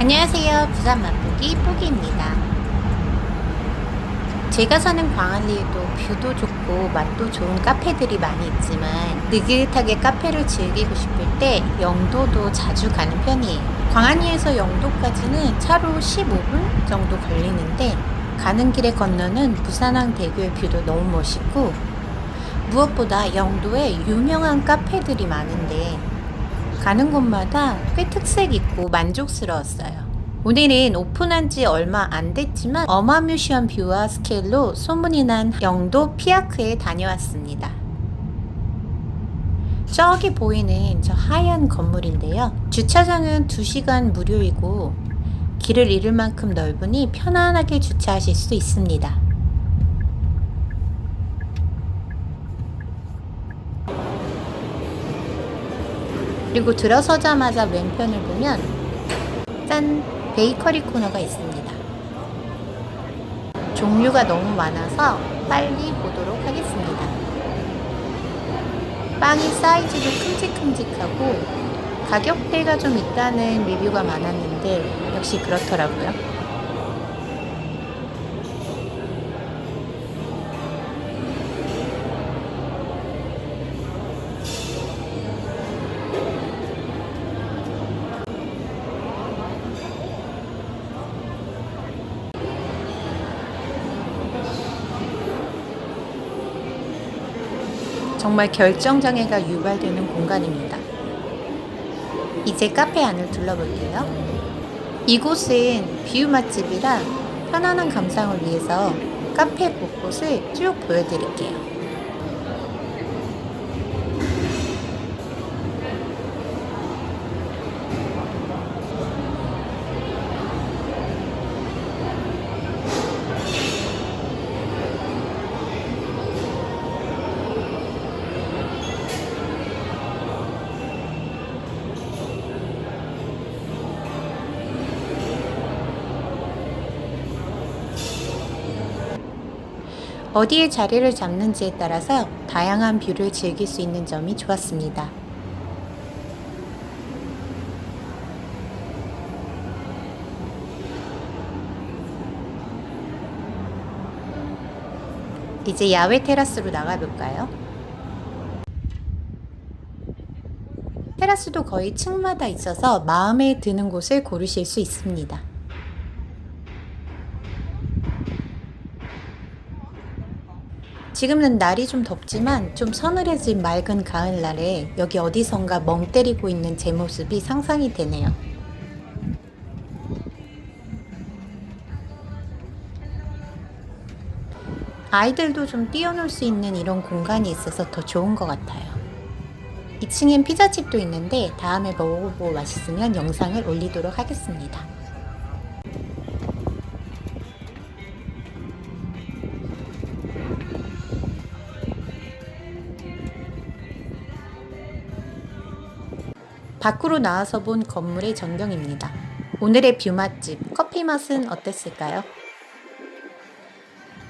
안녕하세요. 부산 맛보기 뽀기입니다. 제가 사는 광안리에도 뷰도 좋고 맛도 좋은 카페들이 많이 있지만 느긋하게 카페를 즐기고 싶을 때 영도도 자주 가는 편이에요. 광안리에서 영도까지는 차로 15분 정도 걸리는데 가는 길에 건너는 부산항 대교의 뷰도 너무 멋있고 무엇보다 영도에 유명한 카페들이 많은데 가는 곳마다 꽤 특색 있고 만족스러웠어요. 오늘은 오픈한 지 얼마 안 됐지만 어마뮤시한 뷰와 스케일로 소문이 난 영도 피아크에 다녀왔습니다. 저기 보이는 저 하얀 건물인데요. 주차장은 2시간 무료이고 길을 잃을 만큼 넓으니 편안하게 주차하실 수 있습니다. 그리고 들어서자마자 왼편을 보면 짠! 베이커리 코너가 있습니다. 종류가 너무 많아서 빨리 보도록 하겠습니다. 빵이 사이즈도 큼직큼직하고 가격대가 좀 있다는 리뷰가 많았는데 역시 그렇더라고요. 정말 결정장애가 유발되는 공간입니다. 이제 카페 안을 둘러볼게요. 이곳은 뷰 맛집이라 편안한 감상을 위해서 카페 곳곳을 쭉 보여드릴게요. 어디에 자리를 잡는지에 따라서 다양한 뷰를 즐길 수 있는 점이 좋았습니다. 이제 야외 테라스로 나가볼까요? 테라스도 거의 층마다 있어서 마음에 드는 곳을 고르실 수 있습니다. 지금은 날이 좀 덥지만 좀 서늘해진 맑은 가을날에 여기 어디선가 멍 때리고 있는 제 모습이 상상이 되네요. 아이들도 좀 뛰어놀 수 있는 이런 공간이 있어서 더 좋은 것 같아요. 2층엔 피자집도 있는데 다음에 먹어보고 맛있으면 영상을 올리도록 하겠습니다. 밖으로 나와서 본 건물의 전경입니다. 오늘의 뷰 맛집 커피 맛은 어땠을까요?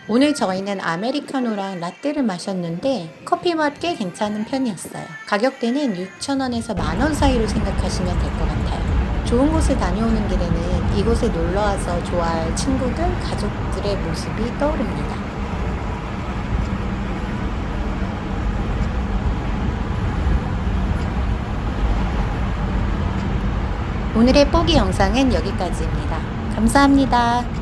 오늘 저희는 아메리카노랑 라떼를 마셨는데 커피 맛 꽤 괜찮은 편이었어요. 가격대는 6,000원에서 만원 사이로 생각하시면 될 것 같아요. 좋은 곳을 다녀오는 길에는 이곳에 놀러와서 좋아할 친구들, 가족들의 모습이 떠오릅니다. 오늘의 뽀기 영상은 여기까지입니다. 감사합니다.